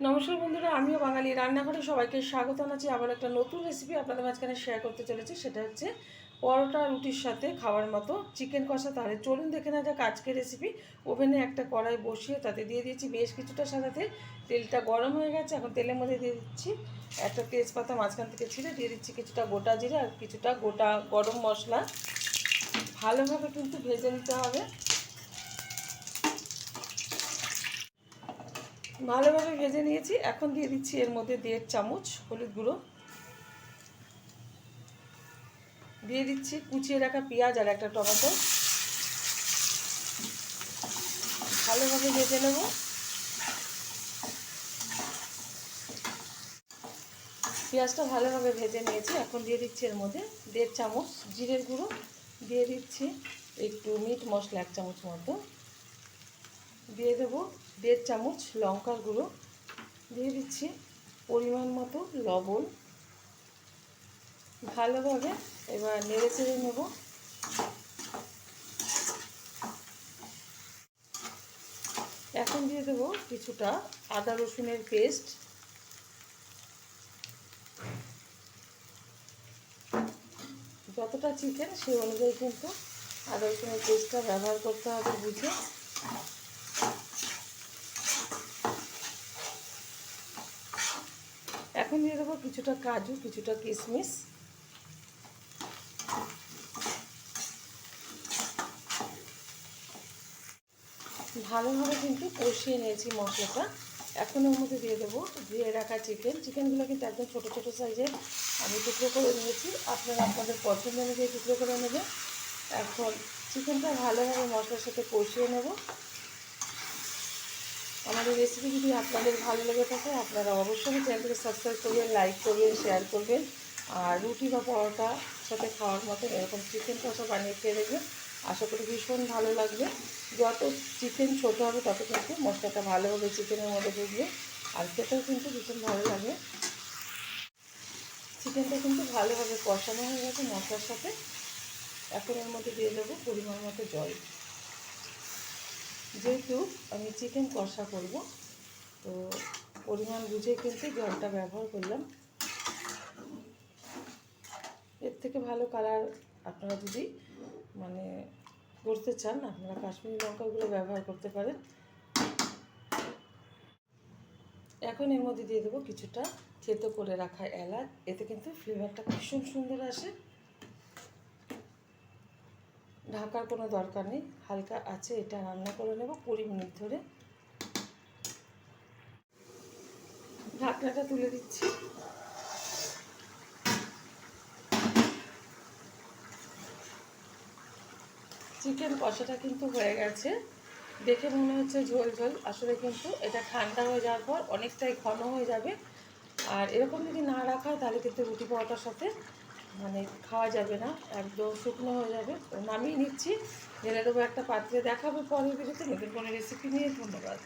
নমস্কার বন্ধুরা, আমিও বাঙালি। রান্নাঘরে সবাইকে স্বাগত জানাচ্ছি। আবার একটা নতুন রেসিপি আপনাদের মাঝখানে শেয়ার করতে চলেছি। সেটা হচ্ছে পরোটা রুটির সাথে খাওয়ার মতো চিকেন কষা তাহলে চলুন দেখে না যাক আজকের রেসিপি ওভেনে একটা কড়াই বসিয়ে তাতে দিয়ে দিয়েছি বেশ কিছুটা সাজাতে তেলটা গরম হয়ে গেছে। এখন তেলের মধ্যে দিয়ে দিচ্ছি একটা তেজপাতা মাঝখান থেকে ছিঁড়ে দিয়ে দিচ্ছি কিছুটা গোটা জিরে আর কিছুটা গোটা গরম মশলা। ভালোভাবে কিন্তু ভেজে নিতে হবে। ভালোভাবে ভেজে নিয়েছি। এখন দিয়ে দিচ্ছি এর মধ্যে দেড় চামচ হলুদ গুঁড়ো। দিয়ে দিচ্ছি কুচিয়ে রাখা পেঁয়াজ আর একটা টমেটো। ভালোভাবে ভেজে নেব। পেঁয়াজটা ভালোভাবে ভেজে নিয়েছি। এখন দিয়ে দিচ্ছি এর মধ্যে দেড় চামচ জিরের গুঁড়ো। দিয়ে দিচ্ছি একটু মিট মশলা, এক চামচ মতো। দিয়ে দেবো দেড় চামচ লঙ্কার গুঁড়ো। দিয়ে দিচ্ছি পরিমাণ মতো লবণ। ভালোভাবে এবার নেড়ে চেড়ে নেব। এখন দিয়ে দেবো কিছুটা আদা রসুনের পেস্ট। যতটা চিকেন সেই অনুযায়ী কিন্তু আদা রসুনের পেস্টটা ব্যবহার করতে হবে বুঝে। এখন দিয়ে দেবো কিছুটা কাজু, কিছুটা কিশমিশ ভালোভাবে কিন্তু কষিয়ে নিয়েছি মশলাটা। এখন ওর মধ্যে দিয়ে দেবো ধুয়ে রাখা চিকেন চিকেনগুলো কিন্তু একদম ছোটো ছোটো সাইজের আমি টুকরো করে নিয়েছি। আপনারা আপনাদের পছন্দ অনুযায়ী টুকরো করে নেবে এখন চিকেনটা ভালোভাবে মশলার সাথে কষিয়ে নেব। আমাদের রেসিপি যদি আপনাদের ভালো লেগে থাকে, আপনারা অবশ্যই চ্যানেলটিকে সাবস্ক্রাইব করবেন লাইক করবেন শেয়ার করবেন। আর রুটি বা পরোটা সাথে খাওয়ার মতো এরকম চিকেন কষা বানিয়ে খেয়ে দেখবেন। আশা করি ভীষণ ভালো লাগবে। যত চিকেন ছোটো হবে, তত কিন্তু মশলাটা ভালোভাবে চিকেনের মধ্যে ঢুকবে আর খেতেও কিন্তু ভীষণ ভালো লাগে। চিকেনটা কিন্তু ভালোভাবে কষানো হয়ে গেছে মশলার সাথে। এখন এর মধ্যে দিয়ে দেবো পরিমাণ মতো জল। যেহেতু আমি চিকেন কষা করব, তো পরিমাণ বুঝে কিন্তু জলটা ব্যবহার করলাম। এর থেকে ভালো কালার আপনারা যদি মানে করতে চান, আপনারা কাশ্মীরি লঙ্কাগুলো ব্যবহার করতে পারেন। এখন এর মধ্যে দিয়ে দেবো কিছুটা থেতো করে রাখা এলাচ, এতে কিন্তু ফ্লেভারটা ভীষণ সুন্দর আসে। ঢাকার কোনো দরকার নেই। হালকা আছে, এটা রান্না করে নেব কুড়ি মিনিট ধরে। ঢাকনাটা তুলে দিচ্ছি। চিকেন কষাটা কিন্তু হয়ে গেছে। দেখে মনে হচ্ছে ঝোল ঝোল। আসলে কিন্তু এটা ঠান্ডা হয়ে যাওয়ার পর অনেকটাই ঘন হয়ে যাবে। আর এরকম যদি না রাখা হয়, তাহলে কিন্তু রুটি পরোটার সাথে মানে খাওয়া যাবে না, একদম শুকনো হয়ে যাবে। নামিয়ে নিচ্ছি। ঢেলে দেবো একটা পাত্রে, দেখাবো পরের ভিডিওতে নতুন কোনো রেসিপি নিয়ে ধন্যবাদ।